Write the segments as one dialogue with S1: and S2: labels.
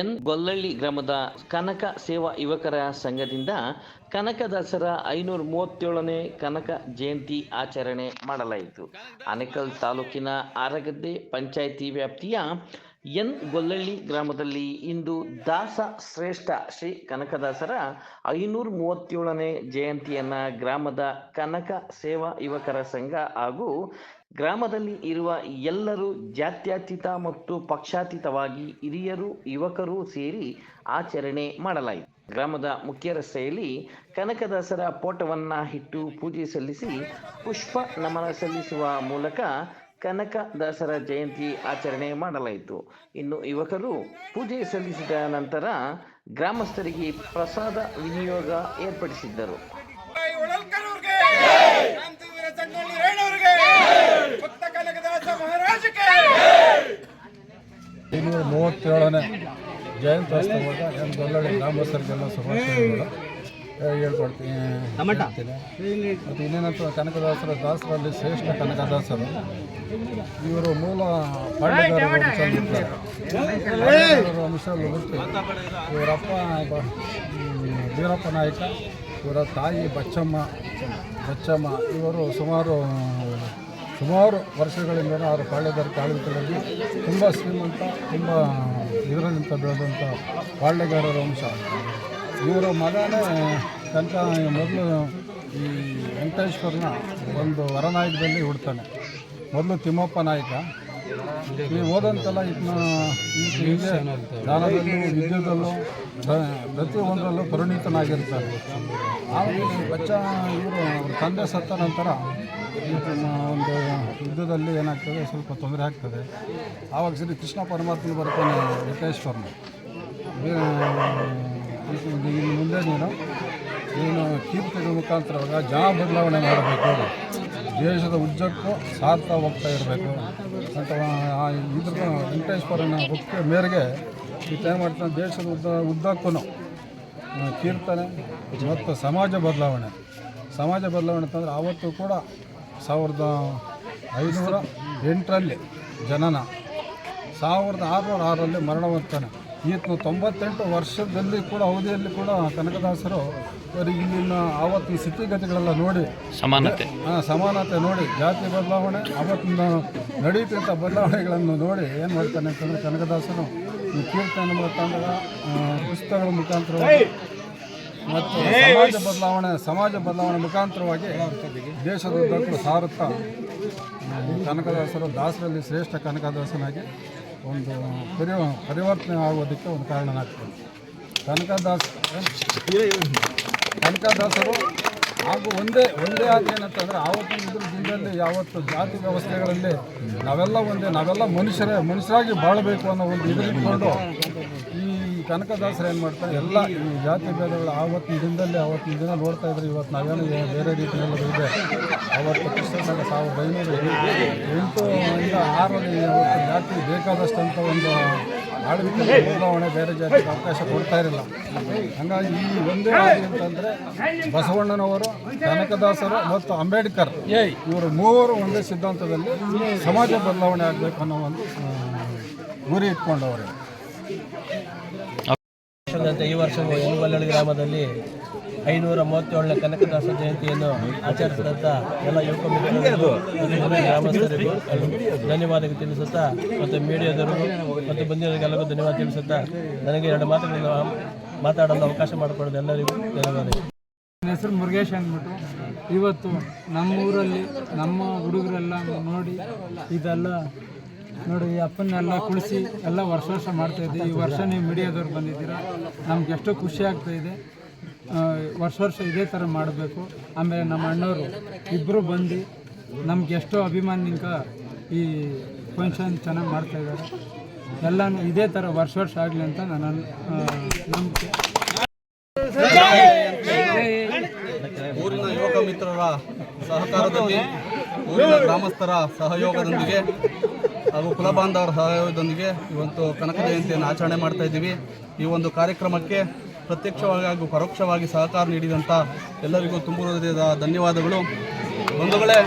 S1: N Gollalli ಗ್ರಾಮದ ಕನಕ ಸೇವಾ ಯುವಕರ ಸಂಘದಿಂದ ಕನಕದಾಸರ ಐನೂರ ಮೂವತ್ತೇಳನೇ ಕನಕ ಜಯಂತಿ ಆಚರಣೆ ಮಾಡಲಾಯಿತು. ಆನೇಕಲ್ ತಾಲೂಕಿನ ಆರಗದ್ದೆ ಪಂಚಾಯಿತಿ ವ್ಯಾಪ್ತಿಯ ಎನ್ ಗೊಲ್ಲಳ್ಳಿ ಗ್ರಾಮದಲ್ಲಿ ಇಂದು ದಾಸ ಶ್ರೇಷ್ಠ ಶ್ರೀ ಕನಕದಾಸರ ಐನೂರ ಮೂವತ್ತೇಳನೇ ಜಯಂತಿಯನ್ನ ಗ್ರಾಮದ ಕನಕ ಸೇವಾ ಯುವಕರ ಸಂಘ ಹಾಗೂ ಗ್ರಾಮದಲ್ಲಿ ಇರುವ ಎಲ್ಲರೂ ಜಾತ್ಯತೀತ ಮತ್ತು ಪಕ್ಷಾತೀತವಾಗಿ ಹಿರಿಯರು, ಯುವಕರು ಸೇರಿ ಆಚರಣೆ ಮಾಡಲಾಯಿತು. ಗ್ರಾಮದ ಮುಖ್ಯ ರಸ್ತೆಯಲ್ಲಿ ಕನಕದಾಸರ ಫೋಟೋವನ್ನ ಇಟ್ಟು ಪೂಜೆ ಸಲ್ಲಿಸಿ ಪುಷ್ಪ ನಮನ ಸಲ್ಲಿಸುವ ಮೂಲಕ ಕನಕದಾಸರ ಜಯಂತಿ ಆಚರಣೆ ಮಾಡಲಾಯಿತು. ಇನ್ನು ಯುವಕರು ಪೂಜೆ ಸಲ್ಲಿಸಿದ ನಂತರ ಗ್ರಾಮಸ್ಥರಿಗೆ ಪ್ರಸಾದ ವಿನಿಯೋಗ ಏರ್ಪಡಿಸಿದ್ದರು.
S2: ಮೂವತ್ತೇಳನೇ ಜಯಂತ್ಯೋತ್ಸವದ ಗ್ರಾಮಸ್ಥರಿಗೆಲ್ಲ ಶುಭಾಶಯಗಳು. ಹೇಳ್ಕೊಡ್ತೀನಿ. ಮತ್ತು ಇನ್ನೇನಂತ ಕನಕದಾಸರ ದಾಸರಲ್ಲಿ ಶ್ರೇಷ್ಠ ಕನಕದಾಸರು. ಇವರು ಮೂಲ ಪಾಂಡವರ ಹುಟ್ಟಿ ಇವರಪ್ಪ ವೀರಪ್ಪ ನಾಯಕ ಇವರ ತಾಯಿ ಬಚ್ಚಮ್ಮ ಬಚ್ಚಮ್ಮ ಇವರು ಸುಮಾರು ಸುಮಾರು ವರ್ಷಗಳಿಂದ ಅವರು ಪಾಳ್ಯಗಾರ ಆಡಳಿತದಲ್ಲಿ ತುಂಬ ಶ್ರೀಮಂತ ತುಂಬ ಇದರಲ್ಲಿಂತ ಬೆಳೆದಂಥ ಪಾಳ್ಯಗಾರರ ವಂಶ. ಇವರ ಮಗನೇ ತನಕ ಮೊದಲು ಈ ವೆಂಕಟೇಶ್ವರನ ಒಂದು ವರನಾಯಕದಲ್ಲಿ ಹುಡ್ತಾನೆ. ಮೊದಲು ತಿಮ್ಮಪ್ಪ ನಾಯಕ. ಈ ಇದನ್ನ ಹೀಗೆ ದಾನದಲ್ಲೂ ವಿದ್ಯುದಲ್ಲೂ ಪ್ರ- ಪ್ರತಿಯೊಂದರಲ್ಲೂ ಪರಿಣಿತನಾಗಿರ್ತಾನೆ ಆಮೇಲೆ ಬಚ್ಚ ಇವರು ತಂದೆ ಸತ್ತ ನಂತರ ಒಂದು ಯುದ್ಧದಲ್ಲಿ ಏನಾಗ್ತದೆ ಸ್ವಲ್ಪ ತೊಂದರೆ ಆಗ್ತದೆ. ಆವಾಗ ಶ್ರೀ ಕೃಷ್ಣ ಪರಮಾತ್ಮ ಬರ್ತಾನೆ ವೆಂಕಟೇಶ್ವರನ. ಇನ್ನು ಮುಂದೆ ನೀನು ನೀನು ಕೀರ್ತಿಗಳ ಮುಖಾಂತರವಾಗ ಜನ ಬದಲಾವಣೆ ಮಾಡಬೇಕು. ದೇಶದ ಉದ್ದಕ್ಕೂ ಸಾರ್ಥ ಹೋಗ್ತಾ ಇರಬೇಕು. ಅಂತ ಇದ್ರ ವೆಂಕಟೇಶ್ವರನ ಒಪ್ಪಿಗೆ ಮೇರೆಗೆ ಈ ಟೈಮ್ ಮಾಡ್ತಾನೆ ದೇಶದ ಉದ್ದ, ಉದ್ದಕ್ಕೂ ಕೀರ್ತನೆ ಮತ್ತು ಸಮಾಜ ಬದಲಾವಣೆ. ಸಮಾಜ ಬದಲಾವಣೆ ಅಂತಂದರೆ ಆವತ್ತು ಕೂಡ ಸಾವಿರದ ಐನೂರ ಎಂಟರಲ್ಲಿ ಜನನ. ಸಾವಿರದ ಆರುನೂರ ಆರರಲ್ಲಿ ಮರಣ ಹೊಂದ್ತಾನೆ ಈತನು ತೊಂಬತ್ತೆಂಟು ವರ್ಷದಲ್ಲಿ ಕೂಡ ಅವಧಿಯಲ್ಲಿ ಕೂಡ ಕನಕದಾಸರು ಅವರಿಗೆ ಇಲ್ಲಿನ ಆವತ್ತಿನ ಸ್ಥಿತಿಗತಿಗಳೆಲ್ಲ ನೋಡಿ
S1: ಸಮಾನತೆ.
S2: ಹಾಂ ಸಮಾನತೆ ನೋಡಿ ಜಾತಿ ಬದಲಾವಣೆ ಆವತ್ತಿನ ನಡೀತಿದ್ದ ಬದಲಾವಣೆಗಳನ್ನು ನೋಡಿ ಏನು ಮಾಡ್ತಾನೆ ಅಂತಂದರೆ ಕನಕದಾಸರು ಕೀರ್ತನ ಮುಖಾಂತರ ಪುಸ್ತಕಗಳ ಮುಖಾಂತರವಾಗಿ ಮತ್ತು ಸಮಾಜ ಬದಲಾವಣೆ ಸಮಾಜ ಬದಲಾವಣೆ ಮುಖಾಂತರವಾಗಿ ದೇಶದ ಸಾರುತ್ತ ಕನಕದಾಸರು ದಾಸರಲ್ಲಿ ಶ್ರೇಷ್ಠ ಕನಕದಾಸನಾಗಿ ಒಂದು ಪರಿ, ಪರಿವರ್ತನೆ ಆಗೋದಕ್ಕೆ ಒಂದು ಕಾರಣನಾಗ್ತದೆ. ಕನಕದಾಸ ಕನಕದಾಸರು ಹಾಗೂ ಒಂದೇ ಒಂದೇ ಆದ ಏನಂತಂದರೆ ಆವತ್ತಿನ ಇದ್ರ ದಿನದಲ್ಲಿ ಯಾವತ್ತು ಜಾತಿ ವ್ಯವಸ್ಥೆಗಳಲ್ಲಿ ನಾವೆಲ್ಲ ಒಂದೇ, ನಾವೆಲ್ಲ ಮನುಷ್ಯರೇ, ಮನುಷ್ಯರಾಗಿ ಬಾಳಬೇಕು ಅನ್ನೋ ಒಂದು ಇದರಿಟ್ಕೊಂಡು ಕನಕದಾಸರು ಏನು ಮಾಡ್ತಾರೆ? ಎಲ್ಲ ಜಾತಿ ಭೇದಗಳು ಆವತ್ತಿನ ದಿನದಲ್ಲಿ, ಆವತ್ತಿನ ದಿನ ನೋಡ್ತಾ ಇದ್ರೆ. ಇವತ್ತು ನಾವೇನು ಬೇರೆ ರೀತಿಯಲ್ಲಿ ಇದೆ. ಅವತ್ತು ಕ್ರಿಸ್ತನ ಸಾವಿರದ ಐನೂರು ಎಂಟು ಇಂದ ಆರರಲ್ಲಿ ಅವತ್ತು ಜಾತಿ ಬೇಕಾದಷ್ಟು ಅಂತ ಒಂದು ಆಡಳಿತ ಬದಲಾವಣೆ ಬೇರೆ ಜಾತಿಗೆ ಅವಕಾಶ ಕೊಡ್ತಾ ಇರಲಿಲ್ಲ ಹಂಗಾಗಿ ಈ ಒಂದೇ ಅಂತಂದ್ರೆ ಬಸವಣ್ಣನವರು, ಕನಕದಾಸರು ಮತ್ತು ಅಂಬೇಡ್ಕರ್ ಇವರು ಮೂವರು ಒಂದೇ ಸಿದ್ಧಾಂತದಲ್ಲಿ ಸಮಾಜ ಬದಲಾವಣೆ ಆಗಬೇಕು ಅನ್ನೋ ಒಂದು ಗುರಿ ಇಟ್ಕೊಂಡವರು.
S3: ವರ್ಷದಂತೆ ಈ ವರ್ಷವೂ ಯನಗಲ್ಲಳ್ಳಿ ಗ್ರಾಮದಲ್ಲಿ ಐನೂರ ಮೂವತ್ತೇಳನೇ ಕನಕದಾಸ ಜಯಂತಿಯನ್ನು ಆಚರಿಸಿದಂಥ ಎಲ್ಲ ಯುವಕ ಗ್ರಾಮಸ್ಥರಿಗೂ ಧನ್ಯವಾದ ತಿಳಿಸುತ್ತಾ ಮತ್ತು ಮೀಡಿಯಾದವರಿಗೂ ಮತ್ತು ಬಂದಿರೋರಿಗೆಲ್ಲರಿಗೂ ಧನ್ಯವಾದ ತಿಳಿಸುತ್ತಾ ನನಗೆ ಎರಡು ಮಾತುಗಳನ್ನು ಮಾತಾಡಲು ಅವಕಾಶ ಮಾಡಿಕೊಡೋದು ಎಲ್ಲರಿಗೂ ಧನ್ಯವಾದಗಳು.
S4: ನನ್ನ ಹೆಸರು ಮುರುಗೇಶ್ ಅಂದ್ಬಿಟ್ಟು ಇವತ್ತು ನಮ್ಮ ಊರಲ್ಲಿ ನಮ್ಮ ಹುಡುಗರೆಲ್ಲ ನೋಡಿ ಇದೆಲ್ಲ ನೋಡಿ, ಈ ಅಪ್ಪನ್ನೆಲ್ಲ ಕುಳಿಸಿ ಎಲ್ಲ ವರ್ಷ ವರ್ಷ ಮಾಡ್ತಾ ಇದ್ದೀವಿ. ಈ ವರ್ಷ ನೀವು ಮೀಡಿಯಾದವ್ರು ಬಂದಿದ್ದೀರಾ. ನಮ್ಗೆ ಎಷ್ಟೋ ಖುಷಿ ಆಗ್ತಾ ಇದೆ. ವರ್ಷ ವರ್ಷ ಇದೇ ಥರ ಮಾಡಬೇಕು. ಆಮೇಲೆ ನಮ್ಮ ಅಣ್ಣವರು ಇಬ್ಬರು ಬಂದು ನಮ್ಗೆ ಎಷ್ಟೋ ಅಭಿಮಾನಿಂಕ ಈ ಫಂಕ್ಷನ್ ಚೆನ್ನಾಗಿ ಮಾಡ್ತಾ ಇದ್ದಾರೆ. ಎಲ್ಲನೂ ಇದೇ ಥರ ವರ್ಷ ವರ್ಷ ಆಗಲಿ ಅಂತ ನಾನು ನಂಬಿಕೆ.
S5: ಊರಿನ ಯುವಕ ಮಿತ್ರರ ಸಹಕಾರದಲ್ಲಿ, ಊರಿನ ಗ್ರಾಮಸ್ಥರ ಸಹಯೋಗದೊಂದಿಗೆ
S6: ಹಾಗೂ ಕುಲಬಾಂಧವರ ಸಹಯೋಗದೊಂದಿಗೆ ಇವತ್ತು ಕನಕ ಜಯಂತಿಯನ್ನು ಆಚರಣೆ ಮಾಡ್ತಾ ಇದ್ದೀವಿ. ಈ ಒಂದು ಕಾರ್ಯಕ್ರಮಕ್ಕೆ ಪ್ರತ್ಯಕ್ಷವಾಗಿ ಹಾಗೂ ಪರೋಕ್ಷವಾಗಿ ಸಹಕಾರ ನೀಡಿದಂಥ ಎಲ್ಲರಿಗೂ ತುಂಬ ಹೃದಯದ ಧನ್ಯವಾದಗಳು. ಬಂಧುಗಳೇ,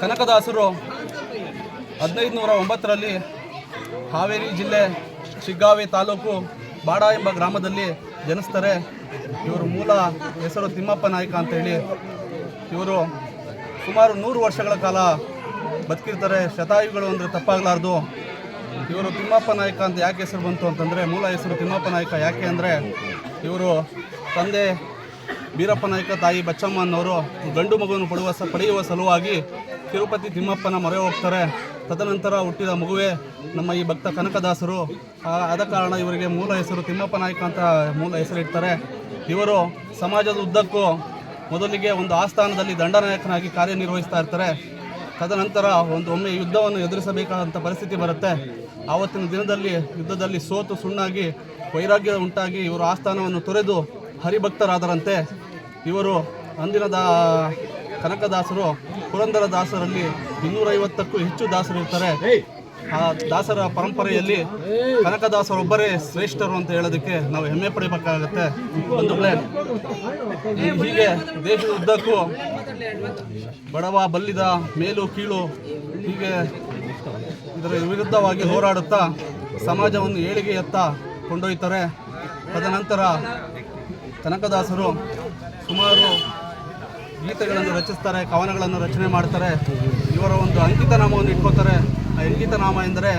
S6: ಕನಕದಾಸರು ಹದಿನೈದು ನೂರ ಒಂಬತ್ತರಲ್ಲಿ ಹಾವೇರಿ ಜಿಲ್ಲೆ ಶಿಗ್ಗಾವಿ ತಾಲೂಕು ಬಾಡ ಎಂಬ ಗ್ರಾಮದಲ್ಲಿ ಜನಿಸ್ತಾರೆ. ಇವರ ಮೂಲ ಹೆಸರು ತಿಮ್ಮಪ್ಪ ನಾಯ್ಕ ಅಂತೇಳಿ. ಇವರು ಸುಮಾರು ನೂರು ವರ್ಷಗಳ ಕಾಲ ಬದುಕಿರ್ತಾರೆ, ಶತಾಯುಗಳು ಅಂದರೆ ತಪ್ಪಾಗಲಾರ್ದು. ಇವರು ತಿಮ್ಮಪ್ಪ ನಾಯಕ ಅಂತ ಯಾಕೆ ಹೆಸರು ಬಂತು ಅಂತಂದರೆ, ಮೂಲ ಹೆಸರು ತಿಮ್ಮಪ್ಪ ನಾಯಕ ಯಾಕೆ ಅಂದರೆ, ಇವರು ತಂದೆ ಬೀರಪ್ಪ ನಾಯಕ, ತಾಯಿ ಬಚ್ಚಮ್ಮ ಅನ್ನೋರು ಗಂಡು ಮಗುವನ್ನು ಪಡುವ ಸ, ಪಡೆಯುವ ಸಲುವಾಗಿ ತಿರುಪತಿ ತಿಮ್ಮಪ್ಪನ ಮೊರೆ ಹೋಗ್ತಾರೆ. ತದನಂತರ ಹುಟ್ಟಿದ ಮಗುವೇ ನಮ್ಮ ಈ ಭಕ್ತ ಕನಕದಾಸರು. ಆದ ಕಾರಣ ಇವರಿಗೆ ಮೂಲ ಹೆಸರು ತಿಮ್ಮಪ್ಪ ನಾಯಕ ಅಂತ ಮೂಲ ಹೆಸರಿಡ್ತಾರೆ. ಇವರು ಸಮಾಜದ ಉದ್ದಕ್ಕೂ ಮೊದಲಿಗೆ ಒಂದು ಆಸ್ಥಾನದಲ್ಲಿ ದಂಡನಾಯಕನಾಗಿ ಕಾರ್ಯನಿರ್ವಹಿಸ್ತಾ ಇರ್ತಾರೆ. ತದನಂತರ ಒಂದು ಒಮ್ಮೆ ಯುದ್ಧವನ್ನು ಎದುರಿಸಬೇಕಾದಂಥ ಪರಿಸ್ಥಿತಿ ಬರುತ್ತೆ. ಆವತ್ತಿನ ದಿನದಲ್ಲಿ ಯುದ್ಧದಲ್ಲಿ ಸೋತು ಸುಣ್ಣಾಗಿ ವೈರಾಗ್ಯ ಉಂಟಾಗಿ ಇವರು ಆಸ್ಥಾನವನ್ನು ತೊರೆದು ಹರಿಭಕ್ತರಾದರಂತೆ ಇವರು ಅಂದಿನ ದಾ ಕನಕದಾಸರು ಪುರಂದರ ದಾಸರಲ್ಲಿ ಇನ್ನೂರೈವತ್ತಕ್ಕೂ ಹೆಚ್ಚು ದಾಸರು ಇರ್ತಾರೆ. ಆ ದಾಸರ ಪರಂಪರೆಯಲ್ಲಿ ಕನಕದಾಸರೊಬ್ಬರೇ ಶ್ರೇಷ್ಠರು ಅಂತ ಹೇಳೋದಕ್ಕೆ ನಾವು ಹೆಮ್ಮೆ ಪಡಿಬೇಕಾಗತ್ತೆ. ಒಂದು ಈ- ಹೀಗೆ ದೇಶದ ಉದ್ದಕ್ಕೂ ಬಡವ ಬಲ್ಲಿದ ಮೇಲು ಕೀಳು ಹೀಗೆ ಇದರ ವಿರುದ್ಧವಾಗಿ ಹೋರಾಡುತ್ತಾ ಸಮಾಜವನ್ನು ಏಳಿಗೆಯತ್ತ ಕೊಂಡೊಯ್ತಾರೆ. ತದನಂತರ ಕನಕದಾಸರು ಸುಮಾರು ಗೀತೆಗಳನ್ನು ರಚಿಸ್ತಾರೆ, ಕವನಗಳನ್ನು ರಚನೆ ಮಾಡ್ತಾರೆ. ಇವರ ಒಂದು ಅಂಕಿತನಾಮವನ್ನು ಇಟ್ಕೋತಾರೆ ಆ ಅಂಕಿತನಾಮ ಎಂದರೆ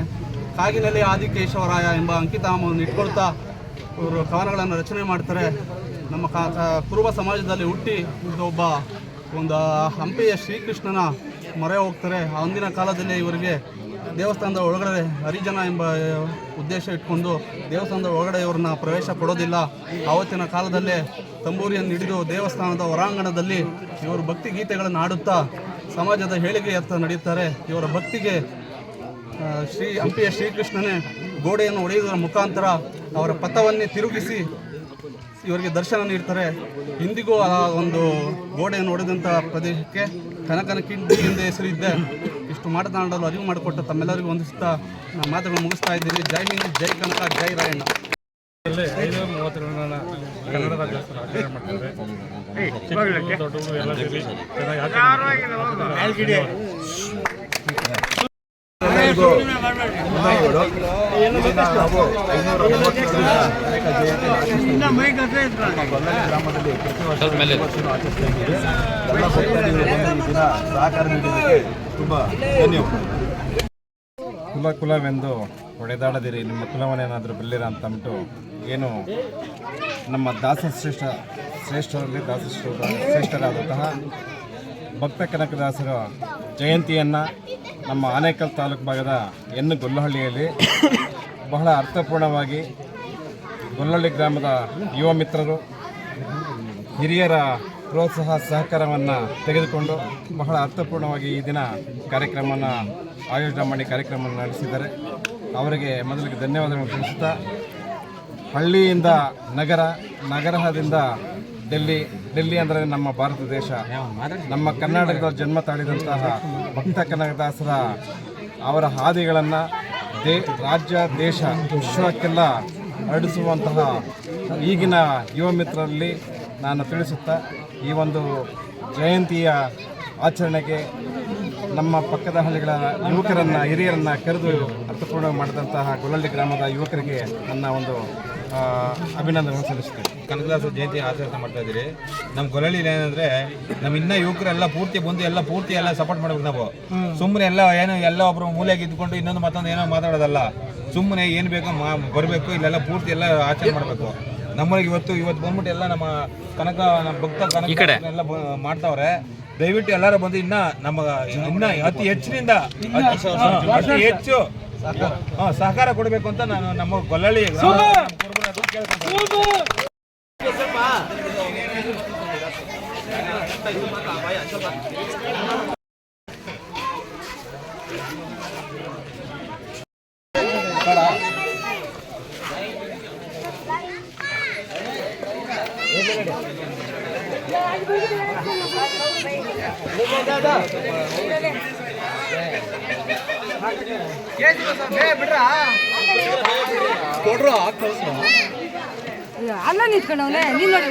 S6: ಕಾಗಿನಲ್ಲಿ ಆದಿಕೇಶವರಾಯ ಎಂಬ ಅಂಕಿತನಾಮವನ್ನು ಇಟ್ಕೊಳ್ತಾ ಇವರು ಕವನಗಳನ್ನು ರಚನೆ ಮಾಡ್ತಾರೆ. ನಮ್ಮ ಕುರುಬ ಸಮಾಜದಲ್ಲಿ ಹುಟ್ಟಿ ಒಬ್ಬ ಒಂದು ಹಂಪಿಯ ಶ್ರೀಕೃಷ್ಣನ ಮೊರೆ ಹೋಗ್ತಾರೆ. ಅಂದಿನ ಕಾಲದಲ್ಲಿ ಇವರಿಗೆ ದೇವಸ್ಥಾನದ ಒಳಗಡೆ ಹರಿಜನ ಎಂಬ ಉದ್ದೇಶ ಇಟ್ಕೊಂಡು ದೇವಸ್ಥಾನದ ಒಳಗಡೆ ಇವ್ರನ್ನ ಪ್ರವೇಶ ಕೊಡೋದಿಲ್ಲ. ಆವತ್ತಿನ ಕಾಲದಲ್ಲೇ ತಂಬೂರಿಯನ್ನು ಹಿಡಿದು ದೇವಸ್ಥಾನದ ಹೊರಾಂಗಣದಲ್ಲಿ ಇವರು ಭಕ್ತಿ ಗೀತೆಗಳನ್ನು ಹಾಡುತ್ತಾ ಸಮಾಜದ ಹೇಳಿಕೆಯತ್ತ ನಡೆಯುತ್ತಾರೆ ಇವರ ಭಕ್ತಿಗೆ ಶ್ರೀ ಹಂಪಿಯ ಶ್ರೀಕೃಷ್ಣನೇ ಗೋಡೆಯನ್ನು ಒಡೆಯುವುದರ ಮುಖಾಂತರ ಅವರ ಪಥವನ್ನೇ ತಿರುಗಿಸಿ ಇವರಿಗೆ ದರ್ಶನ ನೀಡ್ತಾರೆ. ಇಂದಿಗೂ ಆ ಒಂದು ಗೋಡೆಯನ್ನು ಹೊಡೆದಂಥ ಪ್ರದೇಶಕ್ಕೆ ಕನಕನ ಕಿಂಡಿ ಎಂದೇ ಹೆಸರಿದ್ದೆ ಇಷ್ಟು ಮಾತನಾಡಲು ಅರಿವು ಮಾಡಿಕೊಟ್ಟ ತಮ್ಮೆಲ್ಲರಿಗೂ ಒಂದಿಸ್ತಾ ನಾನು ಮಾತುಗಳನ್ನು ಮುಗಿಸ್ತಾ ಇದ್ದೀನಿ. ಜೈ ಹಿಂದ್, ಜೈ ಕನಕ, ಜೈ ರಾಯಣ್ಣ.
S2: ಕನ್ನಡ ರಾಜ್ಯೋತ್ಸವ ಆಚರಣೆ ಮಾಡ್ತಾರೆ ಆಚರಣೆ
S7: ನಾವು ಐನೂರ ಮೂವತ್ತೇಳನೇ ಅನೇಕ ಜಯಂತಿಯನ್ನು ಗ್ರಾಮದಲ್ಲಿ ಪ್ರತಿ ವರ್ಷ ಆಚರಿಸ್ತಾ ಇದ್ದೀವಿ. ಎಲ್ಲ ಭಕ್ತಾದಿಗಳು ಬಂದು ಈ ದಿನ ಸಹಕಾರ ನೀಡಿದ್ದಕ್ಕೆ ತುಂಬ ಧನ್ಯವಾದ.
S8: ಕುಲ ಕುಲವೆಂದು ಹೊಡೆದಾಡದಿರಿ ನಿಮ್ಮ ಕುಲವನ್ನೇನಾದರೂ ಅಂತ ಅಂತಂದ್ಬಿಟ್ಟು ಏನು ನಮ್ಮ ದಾಸ ಶ್ರೇಷ್ಠ ಶ್ರೇಷ್ಠರಲ್ಲಿ ದಾಸ ಶ್ರೇಷ್ಠರಾದಂತಹ ಭಕ್ತ ಕನಕದಾಸರ ಜಯಂತಿಯನ್ನು ನಮ್ಮ ಆನೇಕಲ್ ತಾಲೂಕು ಭಾಗದ ಹೆಣ್ಣು ಗೊಲ್ಲಹಳ್ಳಿಯಲ್ಲಿ ಬಹಳ ಅರ್ಥಪೂರ್ಣವಾಗಿ ಗೊಲ್ಲಹಳ್ಳಿ ಗ್ರಾಮದ ಯುವ ಮಿತ್ರರು, ಹಿರಿಯರ ಪ್ರೋತ್ಸಾಹ ಸಹಕಾರವನ್ನು ತೆಗೆದುಕೊಂಡು ಬಹಳ ಅರ್ಥಪೂರ್ಣವಾಗಿ ಈ ದಿನ ಕಾರ್ಯಕ್ರಮವನ್ನು ಆಯೋಜನೆ ಮಾಡಿ ಕಾರ್ಯಕ್ರಮವನ್ನು ನಡೆಸಿದ್ದಾರೆ. ಅವರಿಗೆ ಮೊದಲಿಗೆ ಧನ್ಯವಾದಗಳನ್ನು ತಿಳಿಸುತ್ತಾ, ಹಳ್ಳಿಯಿಂದ ನಗರ ನಗರದಿಂದ ಡೆಲ್ಲಿ ಡೆಲ್ಲಿ ಅಂದರೆ ನಮ್ಮ ಭಾರತ ದೇಶ. ನಮ್ಮ ಕರ್ನಾಟಕದ ಜನ್ಮ ತಾಳಿದಂತಹ ಭಕ್ತ ಕನಕದಾಸರ ಅವರ ಹಾದಿಗಳನ್ನು ದೇ, ರಾಜ್ಯ, ದೇಶ, ವಿಶ್ವಕ್ಕೆಲ್ಲ ಹರಡಿಸುವಂತಹ ಈಗಿನ ಯುವ ಮಿತ್ರರಲ್ಲಿ ನಾನು ತಿಳಿಸುತ್ತಾ ಈ ಒಂದು ಜಯಂತಿಯ ಆಚರಣೆಗೆ ನಮ್ಮ ಪಕ್ಕದ ಹಳ್ಳಿಗಳ ಯುವಕರನ್ನು, ಹಿರಿಯರನ್ನು ಕರೆದು ಅರ್ಥಪೂರ್ಣ ಮಾಡಿದಂತಹ ಗೊಲ್ಲಳ್ಳಿ ಗ್ರಾಮದ ಯುವಕರಿಗೆ ನನ್ನ ಒಂದು ಅಭಿನಂದನೆ ಸಲ್ಲಿಸ್ತೀವಿ
S9: ಕನಕದಾಸ ಜಯಂತಿ ಆಚರಣೆ ಮಾಡ್ತಾ ಇದ್ದೀರಿ. ನಮ್ಮ ಗೊರಳಿ ಏನಂದ್ರೆ ನಮ್ಮ ಇನ್ನ ಯುವಕರೆಲ್ಲ ಪೂರ್ತಿ ಬಂದು ಎಲ್ಲ ಪೂರ್ತಿ ಎಲ್ಲ ಸಪೋರ್ಟ್ ಮಾಡ್ಬೇಕು ನಾವು. ಸುಮ್ಮನೆ ಎಲ್ಲ ಏನು ಎಲ್ಲ ಒಬ್ರು ಮೂಲೆಗೆ ಇದ್ಕೊಂಡು ಇನ್ನೊಂದು ಮತ್ತೊಂದು ಏನೋ ಮಾತಾಡೋದಲ್ಲ. ಸುಮ್ಮನೆ ಏನು ಬೇಕೋ ಮಾ ಬರಬೇಕು ಇಲ್ಲೆಲ್ಲ ಪೂರ್ತಿ ಎಲ್ಲ ಆಚರಣೆ ಮಾಡಬೇಕು. ನಮ್ಮಲ್ಲಿ ಇವತ್ತು ಇವತ್ತು ಬಂದ್ಬಿಟ್ಟು ಎಲ್ಲ ನಮ್ಮ ಕನಕ ನಮ್ಮ ಭಕ್ತ ಕನಕ ಎಲ್ಲ ಮಾಡ್ತಾವ್ರೆ. ದಯವಿಟ್ಟು ಎಲ್ಲರೂ ಬಂದು ಇನ್ನ ನಮ್ಮ ಇನ್ನ ಅತಿ ಹೆಚ್ಚಿನಿಂದ ಅತಿ ಹೆಚ್ಚು ಸಹಕಾರ. ಕೊಡಬೇಕು ಅಂತ ನಾನು ನಮ್ಮ ಗೊಲ್ಲಳ್ಳಿ ಗ್ರಾಮ
S5: ಅಲ್ಲ ನಿಂತ್ಕೊಂಡವನೇ ನೀನ್ ನೋಡಿ